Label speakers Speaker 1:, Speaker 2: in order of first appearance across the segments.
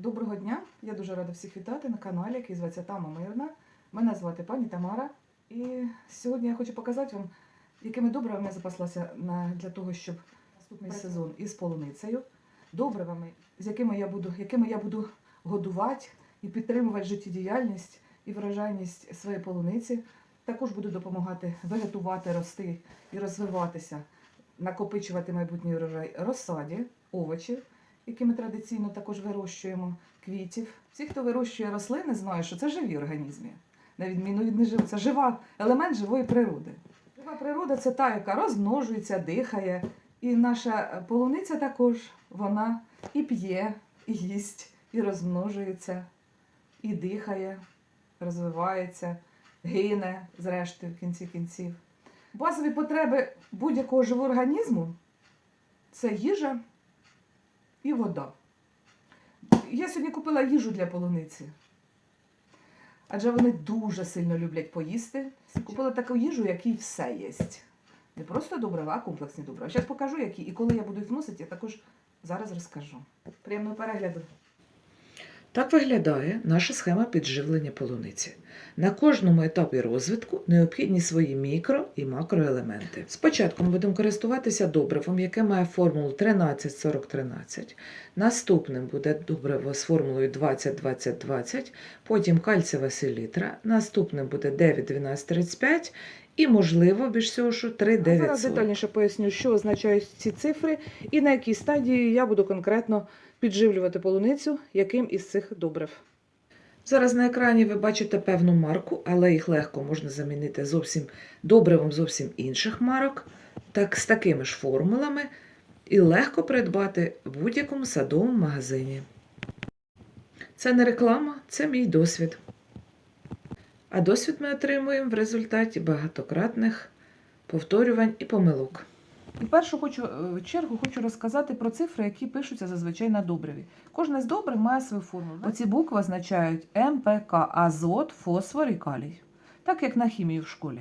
Speaker 1: Доброго дня! Я дуже рада всіх вітати на каналі, який зветься Тама Мирна. Мене звати пані Тамара. І сьогодні я хочу показати вам, якими добривами я запаслася на, для того, щоб наступний сезон із полуницею. Добривами, з якими я буду, якими я буду годувати і підтримувати життєдіяльність і врожайність своєї полуниці. Також буду допомагати вегетувати, рости і розвиватися, накопичувати майбутній урожай розсаді, овочів, які ми традиційно також вирощуємо, квітів. Всі, хто вирощує рослини, знають, що це живі організми. На відміну від неживих, це жива елемент живої природи. Жива природа це та, яка розмножується, дихає. І наша полуниця також вона і п'є, і їсть, і розмножується, і дихає, розвивається, гине, зрештою, в кінці кінців. Базові потреби будь-якого живого організму це їжа і вода. Я сьогодні купила їжу для полуниці. Адже вони дуже сильно люблять поїсти. Купила таку їжу, якій все є. Не просто добрива, а комплексні добрива. Зараз покажу, які. І коли я буду їх вносити, я також зараз розкажу. Приємного перегляду.
Speaker 2: Так виглядає наша схема підживлення полуниці. На кожному етапі розвитку необхідні свої мікро і макроелементи. Спочатку ми будемо користуватися добривом, яке має формулу 13-40-13. Наступним буде добриво з формулою 20-20-20, потім кальцієва селітра, наступним буде 9-12-35 і, можливо, більш всього, що 3-9.
Speaker 1: Зараз детальніше поясню, що означають ці цифри і на якій стадії я буду конкретно підживлювати полуницю, яким із цих добрив.
Speaker 2: Зараз на екрані ви бачите певну марку, але їх легко можна замінити зовсім добривом зовсім інших марок, так з такими ж формулами, і легко придбати в будь-якому садовому магазині. Це не реклама, це мій досвід. А досвід ми отримуємо в результаті багатократних повторювань і помилок.
Speaker 1: І першу хочу е, чергу хочу розказати про цифри, які пишуться зазвичай на добриві. Кожне з добрив має свою формулу. Оці букви означають МПК, азот, фосфор і калій, так як на хімії в школі.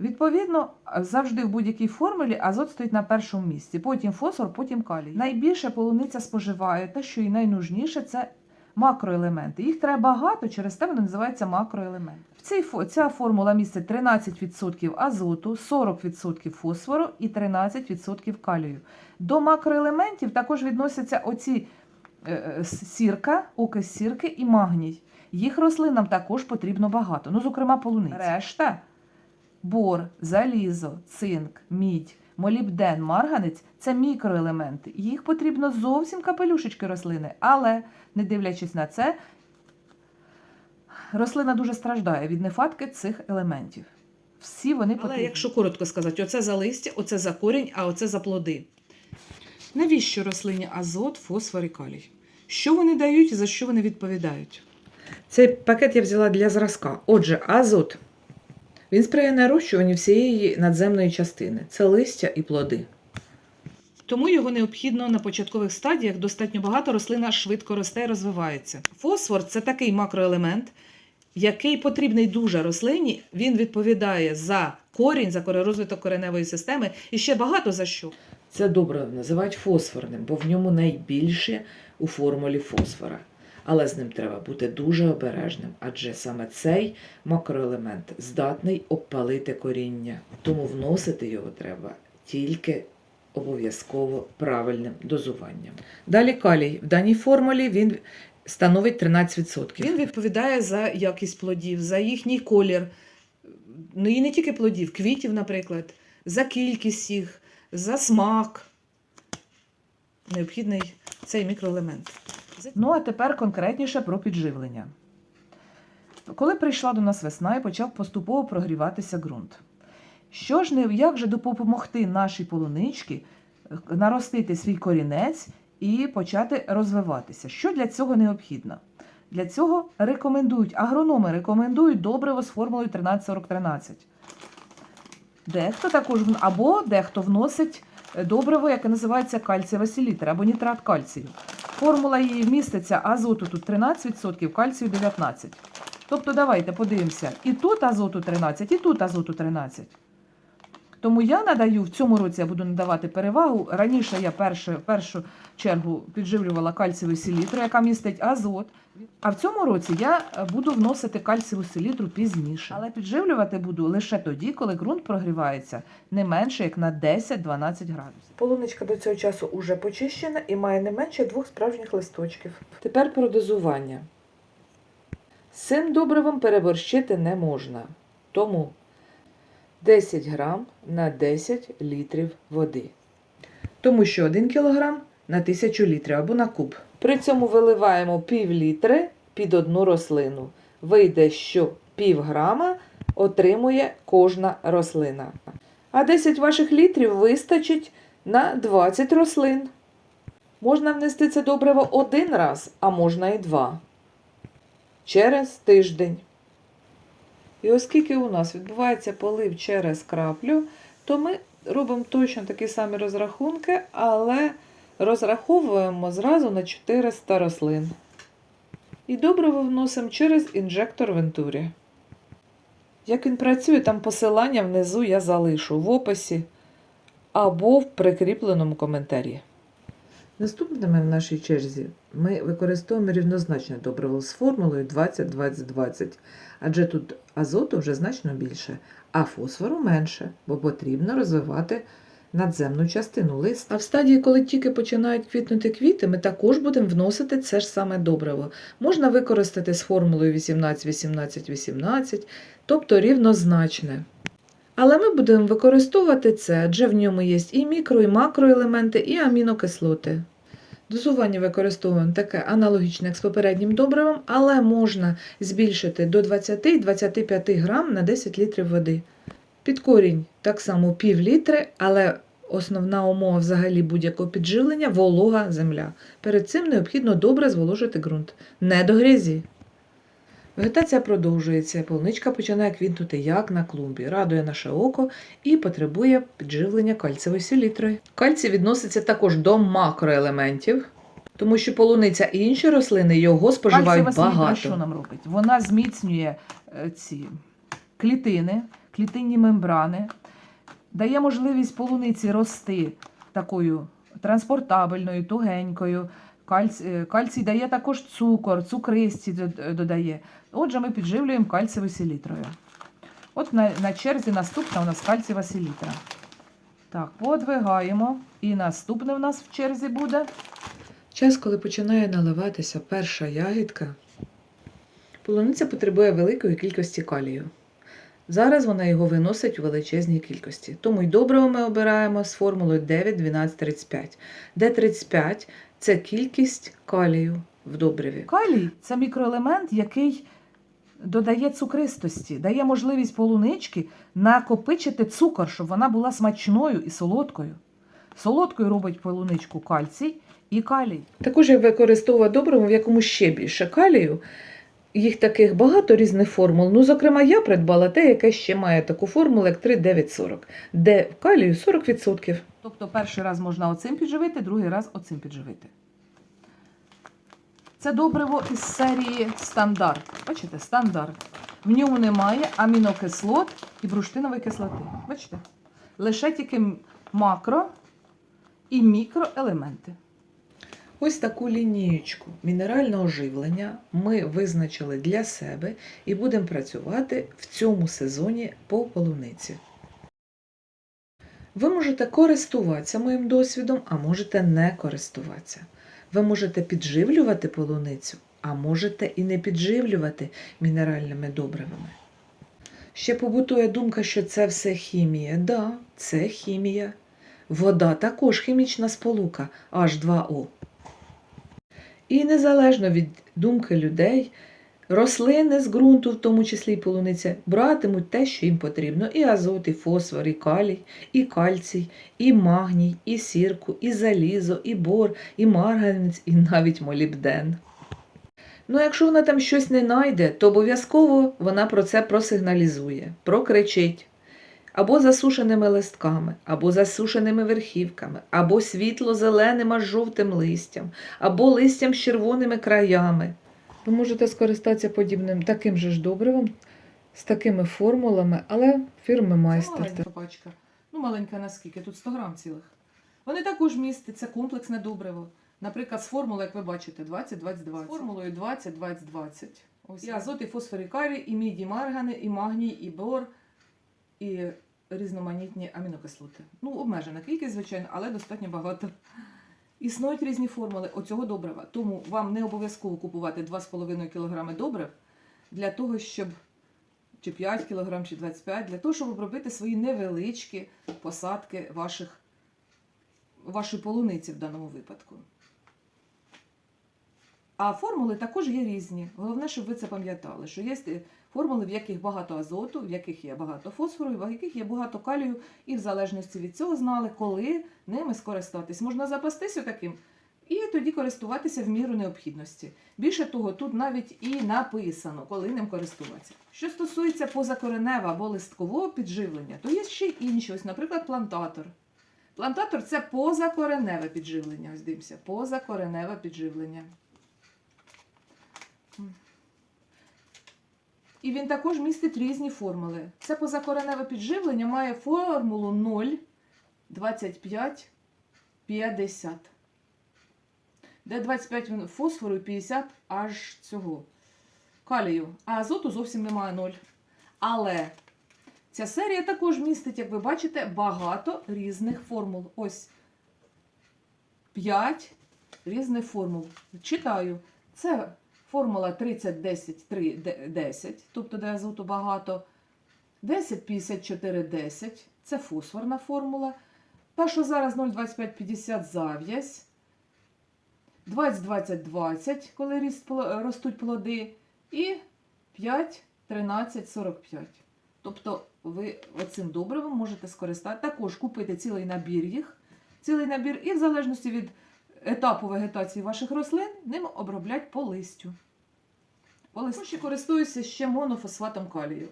Speaker 1: Відповідно, завжди в будь-якій формулі азот стоїть на першому місці, потім фосфор, потім калій. Найбільше полуниця споживає, те, що і найнужніше, це макроелементи. Їх треба багато, через те вони називаються макроелементи. В ця формула містить 13% азоту, 40% фосфору і 13% калію. До макроелементів також відносяться оці е, е, сірка, окис сірки і магній. Їх рослинам також потрібно багато. Ну, зокрема, полуниці. Решта бор, залізо, цинк, мідь, молібден, марганець це мікроелементи. Їх потрібно зовсім капелюшечки рослини, але, не дивлячись на це, рослина дуже страждає від нехватки цих елементів. Всі вони
Speaker 3: Але
Speaker 1: потрібні.
Speaker 3: якщо коротко сказати, оце за листя, оце за корінь, а оце за плоди. Навіщо рослині азот, фосфор і калій? Що вони дають і за що вони відповідають?
Speaker 2: Цей пакет я взяла для зразка. Отже, азот. Він сприяє нарощуванню всієї надземної частини. Це листя і плоди.
Speaker 3: Тому його необхідно на початкових стадіях достатньо багато, рослина швидко росте і розвивається. Фосфор це такий макроелемент, який потрібний дуже рослині. Він відповідає за корінь, за розвиток кореневої системи і ще багато за що.
Speaker 2: Це добре називають фосфорним, бо в ньому найбільше у формулі фосфора. Але з ним треба бути дуже обережним, адже саме цей макроелемент здатний обпалити коріння. Тому вносити його треба тільки обов'язково правильним дозуванням. Далі калій. В даній формулі він становить 13%.
Speaker 3: Він відповідає за якість плодів, за їхній колір. Ну і не тільки плодів, квітів, наприклад, за кількість їх, за смак. Необхідний цей мікроелемент.
Speaker 1: Ну, а тепер конкретніше про підживлення. Коли прийшла до нас весна і почав поступово прогріватися ґрунт. Що ж не як же допомогти нашій полуничці е, наростити свій корінець і почати розвиватися? Що для цього необхідно? Для цього рекомендують, агрономи рекомендують добриво з формулою 13-40-13. Дехто також або дехто вносить е, добриво, яке називається кальцієва селітра або нітрат кальцію. Формула її міститься азоту тут 13%, кальцію 19%. Тобто давайте подивимося, і тут азоту 13, і тут азоту 13.
Speaker 2: Тому я надаю в цьому році я буду надавати перевагу. Раніше я перше, в першу чергу підживлювала кальцієву селітру, яка містить азот. А в цьому році я е, буду вносити кальцієву селітру пізніше. Але підживлювати буду лише тоді, коли ґрунт прогрівається не менше як на 10-12 градусів.
Speaker 1: Полуничка до цього часу уже почищена і має не менше двох справжніх листочків. Тепер про дозування. З цим добривом переборщити не можна. Тому 10 грам на 10 літрів води. Тому що 1 кг на 1000 літрів або на куб. При цьому виливаємо пів літри під одну рослину. Вийде, що пів грама отримує кожна рослина. А 10 ваших літрів вистачить на 20 рослин. Можна внести це добриво один раз, а можна і два. Через тиждень. І оскільки у нас відбувається полив через краплю, то ми робимо точно такі самі розрахунки, але розраховуємо зразу на 400 рослин. І добриво вносимо через інжектор Вентурі. Як він працює, там посилання внизу я залишу в описі або в прикріпленому коментарі. Наступними в нашій черзі ми використовуємо рівнозначне добриво з формулою 20-20-20, адже тут азоту вже значно більше, а фосфору менше, бо потрібно розвивати надземну частину листа. А в стадії, коли тільки починають квітнути квіти, ми також будемо вносити це ж саме добриво. Можна використати з формулою 18-18-18, тобто рівнозначне. Але ми будемо використовувати це, адже в ньому є і мікро, і макроелементи, і амінокислоти. Дозування використовуємо таке аналогічне, як з попереднім добривом, але можна збільшити до 20-25 грам на 10 літрів води. Під корінь так само пів літри, але основна умова взагалі будь-якого підживлення волога земля. Перед цим необхідно добре зволожити ґрунт, не до грязі. Вегетація продовжується, полуничка починає квітнути як на клумбі, радує наше око і потребує підживлення кальцієвою селітрою. Кальцій відноситься також до макроелементів, тому що полуниця і інші рослини його споживають
Speaker 2: Кальцієва селітра що нам робить? Вона зміцнює е, ці клітини, клітинні мембрани, дає можливість полуниці рости такою транспортабельною, тугенькою. Кальцій, е, кальцій дає також цукор, цукристі додає. Отже, ми підживлюємо кальцієвою селітрою. От на, на черзі наступна у нас кальцієва селітра. Так, подвигаємо. І наступне у нас в черзі буде
Speaker 1: Час, коли починає наливатися перша ягідка, полуниця потребує великої кількості калію. Зараз вона його виносить у величезній кількості. Тому й добриво ми обираємо з формулою 9, 12, 35, де 35 це кількість калію в добриві.
Speaker 2: Калій це мікроелемент, який додає цукристості, дає можливість полунички накопичити цукор, щоб вона була смачною і солодкою. Солодкою робить полуничку кальцій і калій.
Speaker 1: Також я використовую добриво, в якому ще більше калію. Їх таких багато різних формул. Ну, зокрема, я придбала те, яке ще має таку формулу, як 3,940, де в калію 40%.
Speaker 2: Тобто перший раз можна оцим підживити, другий раз оцим підживити. Це добриво із серії стандарт. Бачите, стандарт. В ньому немає амінокислот і бурштинової кислоти. Бачите? Лише тільки макро і мікроелементи.
Speaker 1: Ось таку лінієчку мінерального живлення ми визначили для себе і будемо працювати в цьому сезоні по полуниці. Ви можете користуватися моїм досвідом, а можете не користуватися. Ви можете підживлювати полуницю, а можете і не підживлювати мінеральними добривами. Ще побутує думка, що це все хімія. Да, це хімія. Вода також хімічна сполука H2O. І незалежно від думки людей, рослини з ґрунту, в тому числі і полуниця, братимуть те, що їм потрібно: і азот, і фосфор, і калій, і кальцій, і магній, і сірку, і залізо, і бор, і марганець, і навіть молібден. Ну, якщо вона там щось не знайде, то обов'язково вона про це просигналізує, прокричить. Або засушеними листками, або засушеними верхівками, або світло-зеленим аж жовтим листям, або листям з червоними краями. Ви можете скористатися подібним таким же ж добривом, з такими формулами, але фірми майстер.
Speaker 2: Маленька пачка. Ну,
Speaker 1: маленька наскільки, тут 100 грам цілих. Вони також містять, це комплексне добриво. Наприклад, з формулою, як ви бачите, 20-20-20. З формулою 20-20-20. Ось і азот, і фосфор, і карій, і мідь, маргани, і магній, і бор, і різноманітні амінокислоти. Ну, обмежена кількість, звичайно, але достатньо багато. Існують різні формули оцього добрива, тому вам не обов'язково купувати 2,5 кг добрив для того, щоб чи 5 кг, чи 25 для того, щоб обробити свої невеличкі посадки ваших, вашої полуниці в даному випадку. А формули також є різні. Головне, щоб ви це пам'ятали, що є е, формули, в яких багато азоту, в яких є багато фосфору, в яких є багато калію, і в залежності від цього знали, коли ними скористатись. Можна запастися таким і тоді користуватися в міру необхідності. Більше того, тут навіть і написано, коли ним користуватися. Що стосується позакореневого або листкового підживлення, то є ще інші, ось, наприклад, плантатор. Плантатор це позакореневе підживлення. Ось дивимося, позакореневе підживлення. І він також містить різні формули. Це позакореневе підживлення має формулу 0, 25, 50. Де 25 він фосфору і 50 аж цього калію. А азоту зовсім немає 0. Але ця серія також містить, як ви бачите, багато різних формул. Ось 5 різних формул. Читаю. Це формула 30, 10, 3, 10, тобто де азоту багато. 10, 54, 10. Це фосфорна формула. Та, що зараз 0,25, 50 зав'язь. 20, 20, 20, коли ростуть плоди. І 5, 13, 45. Тобто ви оцим добривом можете скористати. Також купити цілий набір їх, цілий набір, і в залежності від етапу вегетації ваших рослин, ним оброблять по листю. По листю. Ще користуюся ще монофосфатом калію.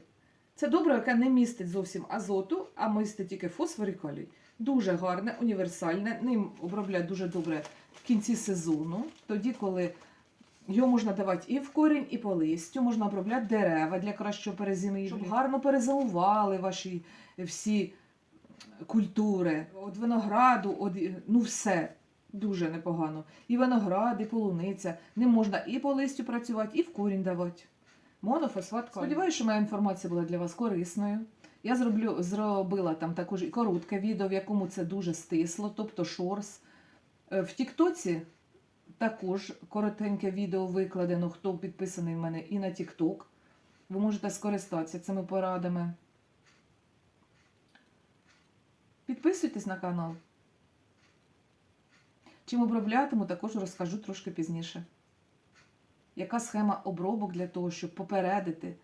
Speaker 1: Це добриво, яке не містить зовсім азоту, а містить тільки фосфор і калій. Дуже гарне, універсальне. Ним оброблять дуже добре в кінці сезону, тоді, коли його можна давати і в корінь, і по листю, можна обробляти дерева для кращого перезимівлі, щоб гарно перезимували ваші всі культури. От винограду, от, ну все. Дуже непогано. І виноград, і полуниця. Ним можна і по листю працювати, і в корінь давати. Монофосфат калію. Сподіваюся, що моя інформація була для вас корисною. Я зроблю, зробила там також і коротке відео, в якому це дуже стисло, тобто шорс. Е, В Тіктоці також коротеньке відео викладено, хто підписаний в мене і на Тікток. Ви можете скористатися цими порадами. Підписуйтесь на канал. Чим оброблятиму, також розкажу трошки пізніше. Яка схема обробок для того, щоб попередити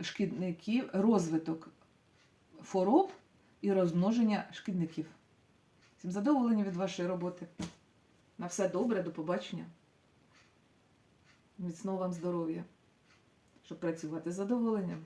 Speaker 1: шкідників, розвиток хвороб і розмноження шкідників. Всім задоволення від вашої роботи. На все добре, до побачення. Міцного вам здоров'я, щоб працювати з задоволенням.